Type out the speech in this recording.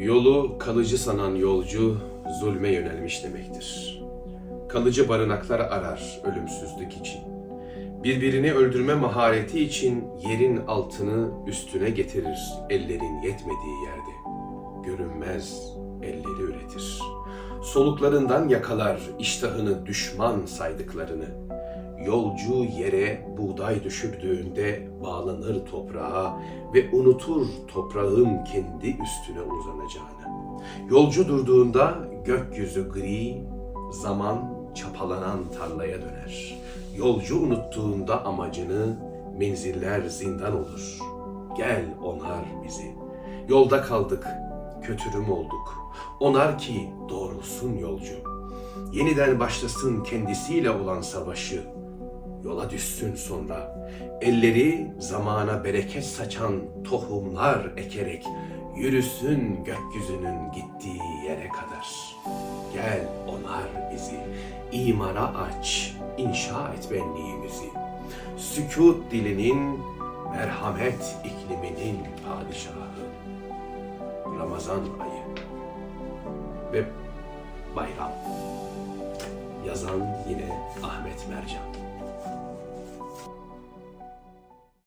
Yolu kalıcı sanan yolcu zulme yönelmiş demektir. Kalıcı barınaklar arar ölümsüzlük için. Birbirini öldürme mahareti için yerin altını üstüne getirir ellerin yetmediği yerde. Görünmez elleri üretir. Soluklarından yakalar iştahını düşman saydıklarını. Yolcu yere buğday düşürdüğünde bağlanır toprağa ve unutur toprağın kendi üstüne uzanacağını. Yolcu durduğunda gökyüzü gri, zaman çapalanan tarlaya döner. Yolcu unuttuğunda amacını menziller zindan olur. Gel onar bizi. Yolda kaldık, kötürüm olduk. Onar ki doğrulsun yolcu. Yeniden başlasın kendisiyle olan savaşı. Yola düşsün sonra. Elleri zamana bereket saçan tohumlar ekerek yürüsün gökyüzünün gittiği yere kadar. Gel onar bizi, imara aç, inşa et benliğimizi. Sükut dilinin, merhamet ikliminin padişahı. Ramazan ayı ve bayram. Yazan yine Ahmet Mercan.